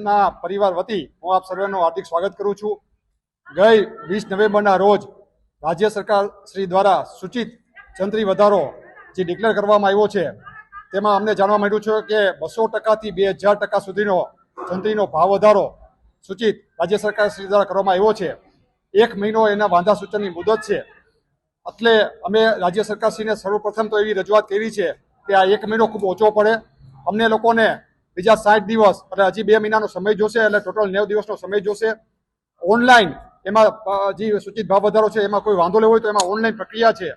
એમના પરિવાર વતી હું આપ સર્વેનું હાર્દિક સ્વાગત કરું છું. ગઈ વીસ નવેમ્બરના રોજ રાજ્ય સરકાર શ્રી દ્વારા સૂચિત જંત્રી વધારો જે ડિક્લેર કરવામાં આવ્યો છે, તેમાં અમને જાણવા મળ્યું છે કે બસો ટકાથી બે હજાર ટકા સુધીનો જંત્રીનો ભાવ વધારો સૂચિત રાજ્ય સરકાર શ્રી દ્વારા કરવામાં આવ્યો છે. એક મહિનો એના વાંધા સૂચનની મુદત છે. એટલે અમે રાજ્ય સરકારશ્રીને સર્વપ્રથમ તો એવી રજૂઆત કરી છે કે આ એક મહિનો ખૂબ ઓછો પડે. અમને લોકોને બીજા સાઠ દિવસ એટલે હજી બે મહિનાનો સમય જોશે, એટલે ટોટલ નેવ દિવસનો સમય જોશે. ઓનલાઈન એમાં જે સૂચિત ભાવ વધારો છે, એમાં કોઈ વાંધો લેવો હોય તો એમાં ઓનલાઈન પ્રક્રિયા છે.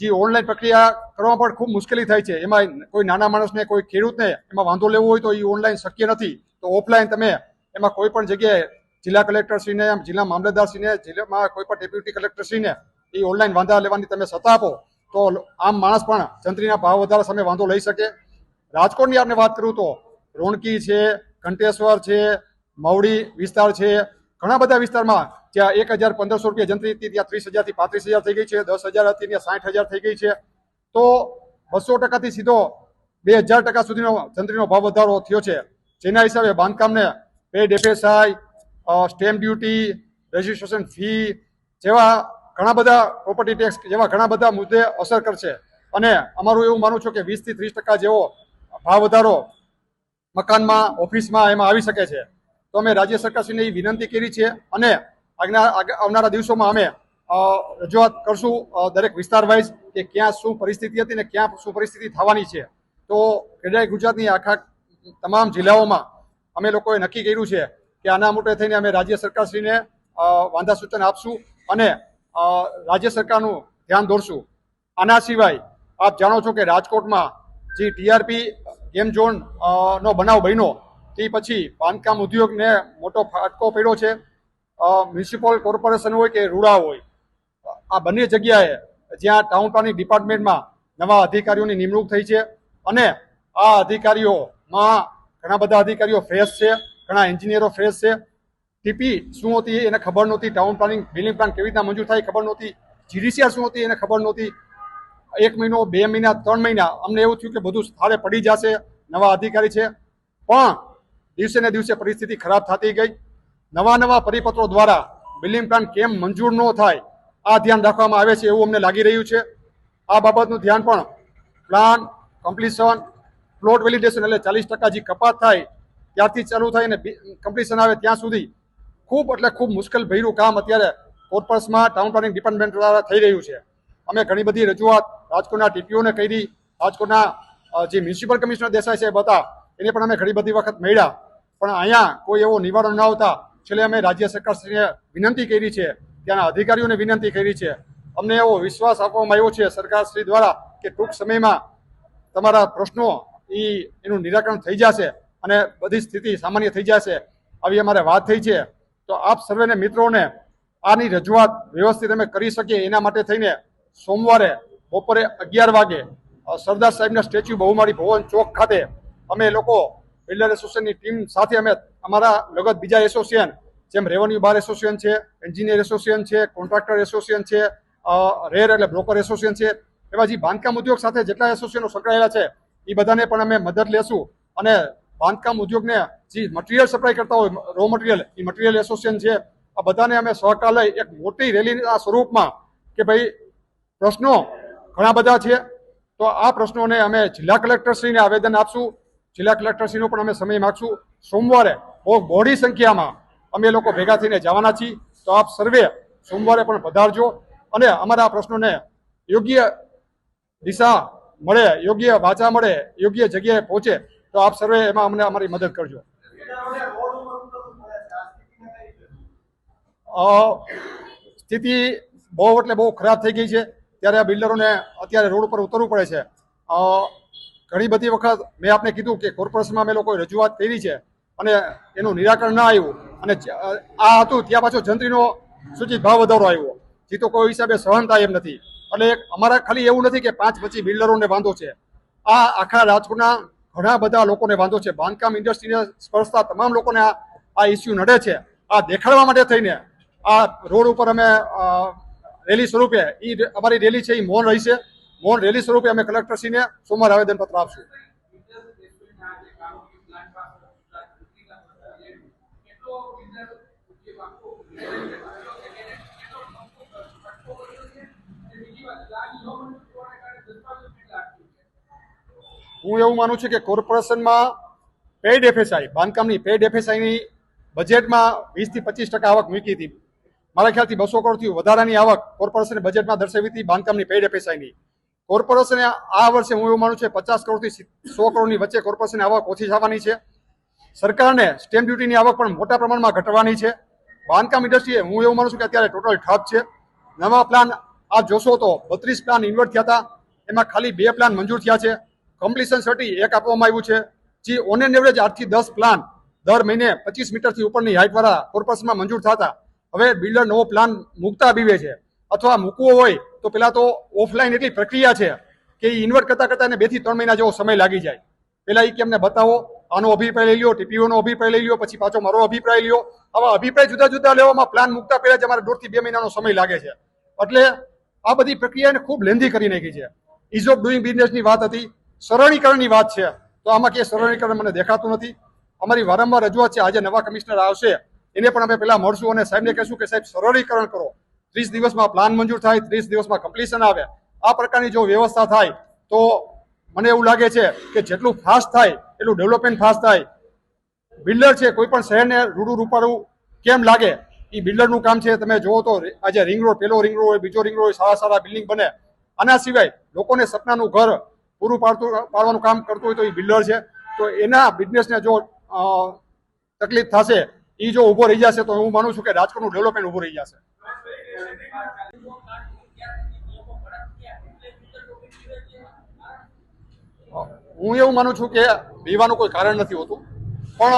જે ઓનલાઈન પ્રક્રિયા કરવામાં પણ ખૂબ મુશ્કેલી થાય છે. એમાં કોઈ નાના માણસને, કોઈ ખેડૂતને એમાં વાંધો લેવો હોય તો એ ઓનલાઈન શક્ય નથી. તો ઓફલાઈન તમે એમાં કોઈ પણ જગ્યાએ જિલ્લા કલેક્ટરશ્રીને, જિલ્લા મામલતદારશ્રીને, જિલ્લામાં કોઈ પણ ડેપ્યુટી કલેક્ટરશ્રીને એ ઓનલાઈન વાંધા લેવાની તમે સત્તા આપો, તો આમ માણસ પણ જંત્રીના ભાવ વધારા સામે વાંધો લઈ શકે. રાજકોટની આપણે વાત કરું તો રોણકી છે ઘંટેશ્વર છે, મવડી વિસ્તાર છે. ઘણા બધા વિસ્તારમાં જ્યાં એક હજાર પંદરસો રૂપિયા જંત્રી હતી, ત્યાં ત્રીસ હજારથી પાંત્રીસ હજાર થઈ ગઈ છે, દસ હજાર હતી, ત્યાં સાઠ હજાર થઈ ગઈ છે. તો બસો ટકાથી સીધો બે હજાર ટકા સુધીનો જંત્રીનો ભાવ વધારો થયો છે. જેના હિસાબે બાંધકામને paid FSI stamp duty registration fee જેવા ઘણા બધા પ્રોપર્ટી ટેક્સ જેવા ઘણા બધા મુદ્દે અસર કરશે. અને અમારું એવું માનવું છું કે વીસથી ત્રીસ ટકા જેવો ભાવ વધારો મકાનમાં, ઓફિસમાં એમાં આવી શકે છે. તો અમે રાજ્ય સરકારશ્રીને એ વિનંતી કરી છે અને આવનારા દિવસોમાં અમે રજૂઆત કરશું દરેક વિસ્તાર વાઇઝ કે ક્યાં શું પરિસ્થિતિ હતી ને ક્યાં શું પરિસ્થિતિ થવાની છે. તો ક્રેડાઈ ગુજરાતની આખા તમામ જિલ્લાઓમાં અમે લોકોએ નક્કી કર્યું છે કે આના મોટે થઈને અમે રાજ્ય સરકારશ્રીને વાંધા સૂચન આપશું અને રાજ્ય સરકારનું ધ્યાન દોરશું. આના સિવાય આપ જાણો છો કે રાજકોટમાં જે ટીઆરપી ગેમ ઝોન નો બનાવ બન્યો. તે પછી બાંધકામ ઉદ્યોગને મોટો ફાટકો પડ્યો છે. મ્યુનિસિપલ કોર્પોરેશન હોય કે રૂડા હોય. આ બંને જગ્યાએ જ્યાં ટાઉન પ્લાનિંગ ડિપાર્ટમેન્ટમાં નવા અધિકારીઓની નિમણૂક થઈ છે અને આ અધિકારીઓમાં ઘણા બધા અધિકારીઓ ફ્રેશ છે, ઘણા એન્જિનિયરો ફ્રેશ છે. ટીપી શું હતી એને ખબર નહોતી, ટાઉન પ્લાનિંગ બિલ્ડિંગ પ્લાન કેવી રીતના મંજૂર થાય ખબર નહોતી, જીડીસીઆર શું હતી એને ખબર નહોતી. એક મહિનો, બે મહિના, ત્રણ મહિના, અમને એવું થયું કે બધું સ્થળે પડી જશે, નવા અધિકારી છે. પણ દિવસે ને દિવસે પરિસ્થિતિ ખરાબ થતી ગઈ. નવા નવા પરિપત્રો દ્વારા બિલ્ડિંગ પ્લાન કેમ મંજૂર ન થાય, આ ધ્યાન રાખવામાં આવે છે એવું અમને લાગી રહ્યું છે. આ બાબતનું ધ્યાન પણ પ્લાન કમ્પ્લીશન પ્લોટ વેલિડેશન એટલે ચાલીસ ટકા જે કપાત થાય, ત્યારથી ચાલુ થાય અને કમ્પ્લીશન આવે ત્યાં સુધી ખૂબ એટલે ખૂબ મુશ્કેલ ભર્યું કામ અત્યારે કોર્પસમાં ટાઉન પ્લાનિંગ ડિપાર્ટમેન્ટ દ્વારા થઈ રહ્યું છે. અમે ઘણી બધી રજૂઆત રાજકોટના ટીપીઓને કરી, રાજકોટના જે મ્યુનિસિપલ કમિશનર દેસાઈ સાહેબ હતા, એને પણ અમે ઘણી બધી વખત મળ્યા. પણ અહીંયા કોઈ એવો નિવારણ ન આવતા. છેલ્લે અમે રાજ્ય સરકારશ્રીને વિનંતી કરી છે ત્યાંના અધિકારીઓને વિનંતી કરી છે. અમને એવો વિશ્વાસ આપવામાં આવ્યો છે સરકારશ્રી દ્વારા કે ટૂંક સમયમાં તમારા પ્રશ્નો એ એનું નિરાકરણ થઈ જશે અને બધી સ્થિતિ સામાન્ય થઈ જશે. આવી અમારે વાત થઈ છે. તો આપ સર્વેને મિત્રોને આની રજૂઆત વ્યવસ્થિત અમે કરી શકીએ એના માટે થઈને સોમવારે બપોરે અગિયાર વાગે સરદાર સાહેબના સ્ટેચ્યુ બહુમાળી ભવન ચોક ખાતે અમે લોકો બિલ્ડર એસોસિએશનની ટીમ સાથે અમે અમારા લગત બીજા એસોસિએશન, જેમ રેવન્યુ બાર એસોસિએશન છે, એન્જિનિયર એસોસિએશન છે, કોન્ટ્રાક્ટર એસોસિએશન છે રેર એટલે બ્રોકર એસોસિએશન છે એવા જે બાંધકામ ઉદ્યોગ સાથે જેટલા એસોસિએશનો સંકળાયેલા છે એ બધાને પણ અમે મદદ લેશું. અને બાંધકામ ઉદ્યોગને જે મટીરિયલ સપ્લાય કરતા હોય રો મટીરિયલ એ મટીરિયલ એસોસિએશન છે, આ બધાને અમે સહકાર લઈ એક મોટી રેલીના સ્વરૂપમાં કે ભાઈ પ્રશ્નો ઘણા બધા છે તો આ પ્રશ્નોને અમે જિલ્લા કલેક્ટરશ્રીને આવેદન આપશું. જિલ્લા કલેક્ટરશ્રીનો પણ અમે સમય માગશું. સોમવારે બહુ મોડી સંખ્યામાં અમે લોકો ભેગા થઈને જવાના છીએ. તો આપ સર્વે સોમવારે પણ પધારજો. અને અમારા પ્રશ્નોને યોગ્ય દિશા મળે, યોગ્ય વાચા મળે, યોગ્ય જગ્યાએ પહોંચે, તો આપ સર્વે એમાં અમને અમારી મદદ કરજો. સ્થિતિ બહુ એટલે બહુ ખરાબ થઈ ગઈ છે. ત્યારે આ બિલ્ડરોને અત્યારે રોડ ઉપર ઉતરવું પડે છે. ઘણી બધી વખત મેં આપને કીધું કે કોર્પોરેશનમાં અમે લોકોએ રજૂઆત કરી છે અને એનું નિરાકરણ ના આવ્યું અને આ હતું, ત્યાં પાછો જંત્રીનો સૂચિત ભાવ વધારો આવ્યો. જે તો કોઈ હિસાબે સહન થાય એમ નથી. એટલે અમારા ખાલી એવું નથી કે પાંચ પચીસ બિલ્ડરોને વાંધો છે. આ આખા રાજકોટના ઘણા બધા લોકોને વાંધો છે. બાંધકામ ઇન્ડસ્ટ્રીને સ્પર્શતા તમામ લોકોને આ ઇસ્યુ નડે છે. આ દેખાડવા માટે થઈને આ રોડ ઉપર અમે રેલી સ્વરૂપે એ અમારી રેલી છે એ મૌન રહેશે મૌન રેલી સ્વરૂપે અમે કલેક્ટરશ્રીને સોમવાર આવેદનપત્ર આપશું. હું એવું માનું છું કે કોર્પોરેશનમાં પેડ એફએસઆઈ બાંધકામની પેડ એફએસઆઈની બજેટમાં વીસથી પચીસ ટકા આવક મૂકી હતી. મારા ખ્યાલથી બસો કરોડથી વધારાની આવક કોર્પોરેશને બજેટમાં દર્શાવી હતી, બાંધકામની પેઢ એફએસઆઈની કોર્પોરેશને આ વર્ષે હું એવું માનું છું પચાસ કરોડથી સો કરોડની વચ્ચે કોર્પોરેશનની આવક ઓછી થવાની છે. સરકારને સ્ટેમ્પ ડ્યુટીની આવક પણ મોટા પ્રમાણમાં ઘટવાની છે. બાંધકામ ઇન્ડસ્ટ્રીએ હું એવું માનું છું કે અત્યારે ટોટલ ઠપ છે. નવા પ્લાન આપ જોશો તો બત્રીસ પ્લાન ઇન્વર્ટ થયા હતા. એમાં ખાલી બે પ્લાન મંજૂર થયા છે. કમ્પ્લીશન સર્ટી એક આપવામાં આવ્યું છે. જે ઓન એન એવરેજ આઠથી દસ પ્લાન દર મહિને પચીસ મીટરથી ઉપરની હાઇટવાળા કોર્પોરેશનમાં મંજૂર થતા હવે બિલ્ડર નવો પ્લાન મૂકતા બીવે છે. અથવા મૂકવો હોય તો પેલા તો ઓફલાઈન એટલી પ્રક્રિયા છે કે એ ઇન્વર્ટ કરતા કરતા એને બેથી ત્રણ મહિના જેવો સમય લાગી જાય. પેલા એ કે અમને બતાવો, આનો અભિપ્રાય લઈ લ્યો ટીપીઓનો અભિપ્રાય લઈ લ્યો, પછી પાછો મારો અભિપ્રાય લ્યો. આવા અભિપ્રાય જુદા જુદા લેવામાં પ્લાન મૂકતા પહેલા જ અમારે દોઢથી બે મહિનાનો સમય લાગે છે. એટલે આ બધી પ્રક્રિયાને ખૂબ લેન્ધી કરી નાખી છે. ઇઝ ઓફ ડુઈંગ બિઝનેસની વાત હતી. સરળીકરણની વાત છે. તો આમાં કે સરળીકરણ મને દેખાતું નથી. અમારી વારંવાર રજૂઆત છે, આજે નવા કમિશનર આવશે. એને પણ અમે પહેલા મળશું અને સાહેબને કહેશું કે સાહેબ, સરળીકરણ કરો. ત્રીસ દિવસમાં પ્લાન મંજૂર થાય, ત્રીસ દિવસમાં કમ્પ્લીશન આવે. આ પ્રકારની જો વ્યવસ્થા થાય, તો મને એવું લાગે છે કે જેટલું ફાસ્ટ થાય, એટલું ડેવલપમેન્ટ ફાસ્ટ થાય. બિલ્ડર છે, કોઈ પણ શહેરને રૂડું રૂપારું કેમ લાગે? એ બિલ્ડરનું કામ છે, તમે જુઓ તો આજે રિંગ રોડ પેલો રિંગ રોડ હોય, બીજો રિંગ રોડ સારા સારા બિલ્ડિંગ બને. આના સિવાય લોકોને સપનાનું ઘર પૂરું પાડતું, પાડવાનું કામ કરતું હોય તો એ બિલ્ડર છે. તો એના બિઝનેસને જો તકલીફ થશે એ જો ઊભો રહી જશે તો હું માનું છું કે રાજકોટનું ડેવલપમેન્ટ ઊભું રહી જશે. હું. એવું માનું છું કે બીવાનું કોઈ કારણ નથી હોતું. પણ,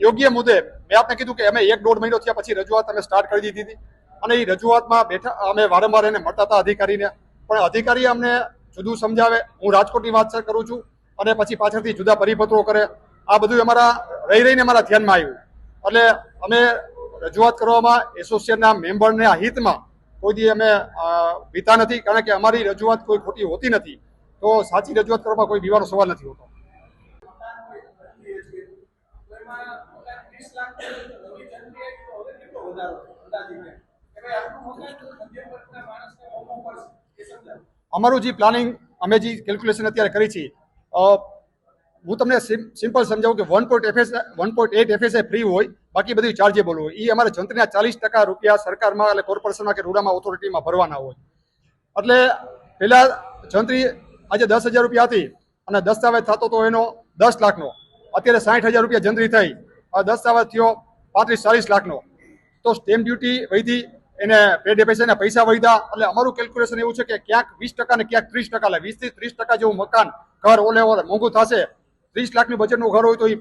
યોગ્ય મુદ્દે મેં આપને કીધું કે અમે એક દોઢ મહિનો થયા પછી રજૂઆત અમે સ્ટાર્ટ કરી દીધી હતી. અને એ રજૂઆતમાં બેઠા, અમે વારંવાર એને મળતા હતા અધિકારીને. પણ અધિકારી અમને જુદું સમજાવે. હું રાજકોટની વાત કરું છું. અને પછી પાછળથી જુદા પરિપત્રો કરે. આ બધું અમારા, રહી રહીને અમારા ધ્યાનમાં આવ્યું. એટલે અમે રજૂઆત કરવામાં એસોસિએશનના મેમ્બરના હિતમાં કોઈ દી અમે વિતા નથી કારણ કે અમારી રજૂઆત કોઈ ખોટી હોતી નથી. તો સાચી રજૂઆત કરવામાં કોઈ બીવાનો સવાલ નથી હોતો. અમારું જે પ્લાનિંગ અમે જે કેલ્ક્યુલેશન અત્યારે કરી છે અ, હું તમને સિમ- સિમ્પલ સમજાવું કે one point F S one point eight F S free હોય, બાકી બધું ચાર્જેબલ હોય. એ અમારે જંત્રીના ચાલીસ ટકા રૂપિયા સરકારમાં એટલે કોર્પોરેશનમાં કે રૂડામાં ઓથોરિટીમાં ભરવાના હોય. એટલે પહેલાં જંત્રી આજે દસ હજાર રૂપિયા હતી અને દસ્તાવેજ થતો તો એનો દસ લાખનો. અત્યારે સાઠ હજાર રૂપિયા જંત્રી થઈ. હવે દસ્તાવેજ થયો પાંત્રીસ, ચાલીસ લાખનો. તો સ્ટેમ્પ ડ્યુટી વધી એને પેડ પૈસાના પૈસા વધ્યા એટલે અમારું કેલ્ક્યુલેશન એવું છે કે ક્યાંક વીસ ટકા ને ક્યાંક ત્રીસ ટકા. એટલે વીસથી ત્રીસ ટકા જેવું મકાન, ઘર, ઓલે ઓલે મોંઘું થશે. ત્રીસ લાખની બજેટનું ઘર હોય તો એ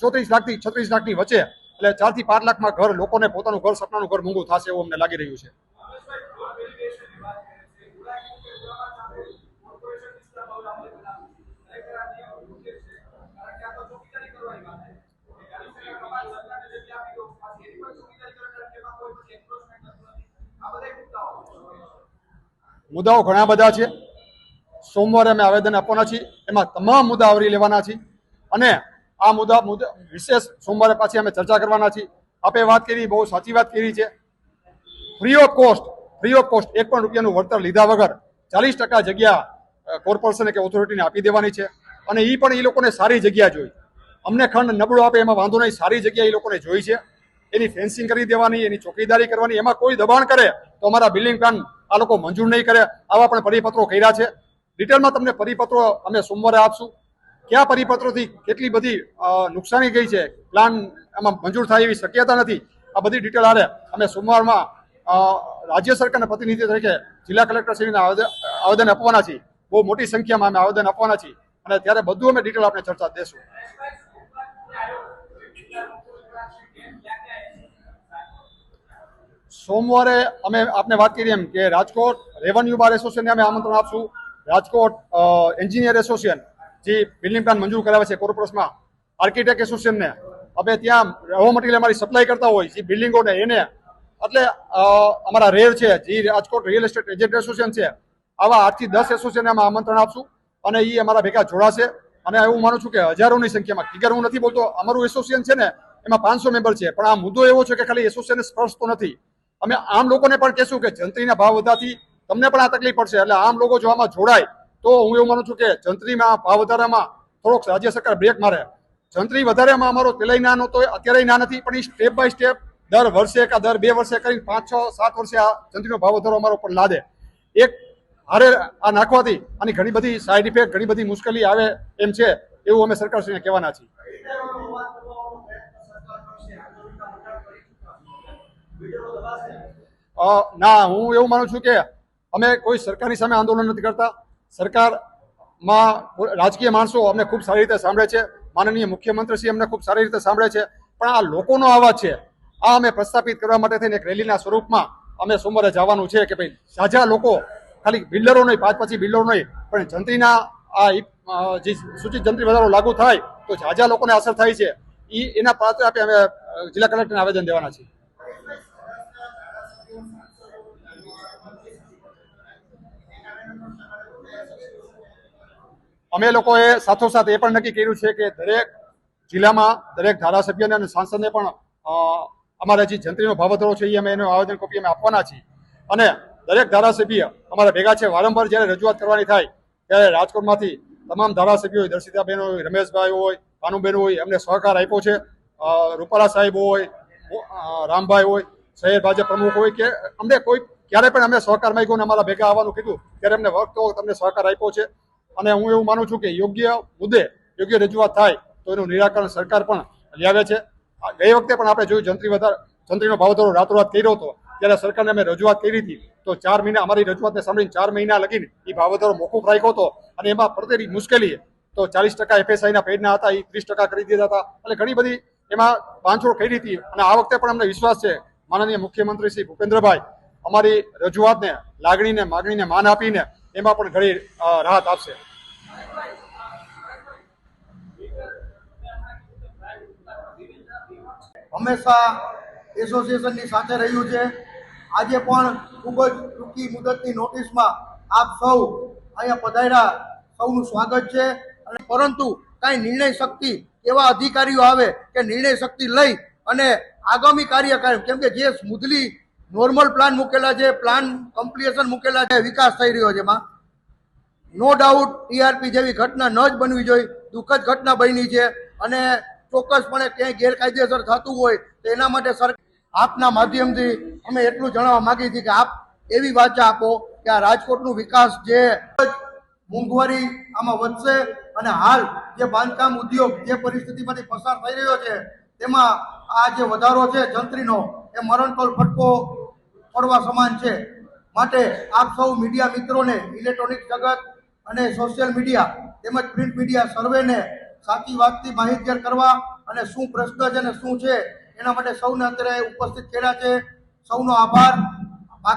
ચોત્રીસ લાખથી છત્રીસ લાખની વચ્ચે. એટલે ચારથી પાંચ લાખમાં ઘર લોકોને પોતાનું ઘર, સપનાનું ઘર મોંઘું થશે એવું અમને લાગી રહ્યું છે. મુદ્દાઓ ઘણા બધા છે. સોમવારે અમે આવેદન આપવાના છીએ. એમાં તમામ મુદ્દા આવરી લેવાના છીએ. અને આ મુદ્દા મુદ્દા, વિશેષ સોમવારે પાછી અમે ચર્ચા કરવાના છીએ. આપે વાત કરી, બહુ સાચી વાત કરી છે. Free of cost free of cost એક પણ રૂપિયાનું વળતર લીધા વગર ચાલીસ ટકા જગ્યા કોર્પોરેશને કે ઓથોરિટીને આપી દેવાની છે. અને એ પણ એ લોકોને સારી જગ્યા જોઈ. અમને ખંડ નબળો આપે, એમાં વાંધો નહીં, સારી જગ્યા એ લોકોને જોઈ છે. એની ફેન્સિંગ કરી દેવાની, એની ચોકીદારી કરવાની, એમાં કોઈ દબાણ કરે તો અમારા બિલ્ડિંગ પ્લાન આ લોકો મંજૂર નહીં કરે. આવા પણ પરિપત્રો કર્યા છે. ડિટેલમાં તમને પરિપત્રો અમે સોમવારે આપશું. કયા પરિપત્રોથી કેટલી બધી નુકસાની ગઈ છે, પ્લાન એમાં મંજૂર થાય એવી શક્યતા નથી, આ બધી ડિટેલ આરે અમે સોમવારમાં રાજ્ય સરકારના પ્રતિનિધિ તરીકે જિલ્લા કલેક્ટર શ્રીને આવેદન આપવાના છીએ. બહુ મોટી સંખ્યામાં અમે આવેદન આપવાના છીએ. અને ત્યારે બધું અમે ડિટેલ આપણે ચર્ચા દેશું. સોમવારે અમે આપને વાત કરી એમ કે રાજકોટ રેવન્યુ બાર એસોસિએશનને અમે આમંત્રણ આપશું. રાજકોટ એન્જિનિયર એસોસિએશન, જે બિલ્ડિંગ પ્લાન મંજૂર કરાવે છે કોર્પોરેશનમાં, આર્કિટેક્ટ એસોસિએશનને. અમે ત્યાં રો મટીરિયલ અમારી સપ્લાય કરતા હોય, જે બિલ્ડિંગોને, એને. એટલે અમારા રેર છે, જે Rajkot real estate agent association છે, આવા આઠથી દસ એસોસિએશનને અમે આમંત્રણ આપશું. અને એ અમારા ભેગા જોડાશે. અને હું માનું છું કે હજારોની સંખ્યામાં ફિગર હું નથી બોલતો, અમારું એસોસિએશન છે ને, એમાં પાંચસો મેમ્બર છે. પણ આ મુદ્દો એવો છે કે ખાલી એસોસિએશનને સ્પર્શતો નથી. અમે આમ લોકોને પણ કહેશું કે જંત્રીના ભાવ વધવાથી તમને પણ આ તકલીફ પડશે. એટલે આમ લોકો જો આમાં જોડાય, તો હું એવું માનું છું કે જંત્રીમાં ભાવ વધારામાં થોડોક રાજ્ય સરકાર બ્રેક મારે. જંત્રી વધારેમાં અમારો પેલાય ના નહોતો અત્યારે ના નથી, પણ એ સ્ટેપ બાય સ્ટેપ દર વર્ષે કા દર બે વર્ષે કરીને પાંચ, છ, સાત વર્ષે આ જંત્રીનો ભાવ વધારો અમારો પણ લાદે. એક હારે આ નાખવાથી આની ઘણી બધી સાઈડ ઇફેક્ટ ઘણી બધી મુશ્કેલી આવે એમ છે, એવું અમે સરકારશ્રીને કહેવાના છીએ. ના, હું એવું માનું છું કે અમે કોઈ સરકારની સામે આંદોલન નથી કરતા. સરકારમાં રાજકીય માણસો અમને ખૂબ સારી રીતે સાંભળે છે. માનનીય મુખ્યમંત્રી શ્રી અમને ખૂબ સારી રીતે સાંભળે છે. પણ આ લોકોનો અવાજ છે, આ અમે પ્રસ્થાપિત કરવા માટે થઈને એક રેલીના સ્વરૂપમાં અમે સોમવારે જવાનું છે કે ભાઈ સાજા લોકો, ખાલી બિલ્ડરો નહીં, પાંચ પછી બિલ્ડરો નહીં, પણ જંત્રીના આ જે સૂચિત જંત્રી વધારો લાગુ થાય તો જાજા લોકોને અસર થાય છે. એ એના પાત્ર આપી અમે જિલ્લા કલેક્ટરને આવેદન દેવાના છીએ. અમે લોકોએ સાથોસાથ એ પણ નક્કી કર્યું છે કે દરેક જિલ્લામાં દરેક ધારાસભ્યને અને સાંસદને પણ અમારા જે જંત્રીનો ભાવધરો છે એ અમે એનું આવેદન કોપી અમે આપવાના છીએ. અને દરેક ધારાસભ્ય અમારા ભેગા છે, વારંવાર જ્યારે રજૂઆત કરવાની થાય ત્યારે રાજકોટમાંથી તમામ ધારાસભ્યો હોય, દર્શિતાબેન હોય, રમેશભાઈ હોય, ભાનુબેન હોય, એમને સહકાર આપ્યો છે. રૂપાલા સાહેબ હોય રામભાઈ હોય, શહેર ભાજપ પ્રમુખ હોય કે અમને કોઈ, ક્યારે પણ અમે સહકાર માંગ્યો ને અમારા ભેગા આવવાનું કીધું, ત્યારે અમને વખતો તમને સહકાર આપ્યો છે. અને હું એવું માનું છું કે યોગ્ય મુદ્દે યોગ્ય રજૂઆત થાય તો એનું નિરાકરણ સરકાર પણ લાવે છે. ગઈ વખતે પણ આપણે જોયું જંત્રી વધારે, જંત્રીનો ભાવધરો રાતોરાત કર્યો હતો. ત્યારે સરકારને અમે રજૂઆત કરી હતી. તો ચાર મહિના, અમારી રજૂઆતને સાંભળીને ચાર મહિના લગીને એ ભાવધારો મોકૂફ રાખ્યો હતો અને એમાં પડતેલી મુશ્કેલી તો ચાલીસ ટકા એફએસઆઈના પેડના હતા એ ત્રીસ ટકા કરી દીધા હતા. એટલે ઘણી બધી એમાં બાંધછોડ કરી હતી. અને આ વખતે પણ અમને વિશ્વાસ છે. માનનીય મુખ્યમંત્રી શ્રી ભૂપેન્દ્રભાઈ અમારી રજૂઆતને લાગણીને, માગણીને માન આપીને એમાં પણ ઘણી રાહત આપશે. હંમેશા એસોસિએશનની સાથે રહ્યું છે. આજે પણ ખૂબ જ ટૂંકી મુદતની નોટિસમાં આપ સૌ અહીંયા પધાર્યા. સૌનું સ્વાગત છે. અને પરંતુ કાંઈ નિર્ણય શક્તિ એવા અધિકારીઓ આવે કે નિર્ણય શક્તિ લઈ અને આગામી કાર્યક્રમ કેમ કે જે સ્મૂધલી નોર્મલ પ્લાન મૂકેલા છે, પ્લાન કમ્પ્લીશન મૂકેલા છે, વિકાસ થઈ રહ્યો છે એમાં. નો ડાઉટ ટીઆરપી જેવી ઘટના ન જ બનવી જોઈએ. દુઃખદ ઘટના બની છે. અને ચોક્કસપણે ક્યાંય ગેરકાયદેસર થતું હોય તો એના માટે સર આપના માધ્યમથી અમે એટલું જણાવવા માગીએ છીએ કે આપ એવી વાચા આપો કે આ રાજકોટનું વિકાસ જે મોંઘવારી આમાં વધશે અને હાલ જે બાંધકામ ઉદ્યોગ જે પરિસ્થિતિમાંથી પસાર થઈ રહ્યો છે, તેમાં આ જે વધારો છે જંત્રીનો, એ મરણતોલ ફટકો પડવા સમાન છે. માટે આપ સૌ મીડિયા મિત્રોને ઇલેક્ટ્રોનિક જગત અને સોશિયલ મીડિયા તેમજ પ્રિન્ટ મીડિયા સર્વેને સાચી વાતથી માહિતગાર કરવા અને શું પ્રશ્ન છે અને શું છે, એના માટે સૌને અત્યારે ઉપસ્થિત થયેલા છે. સૌનો આભાર.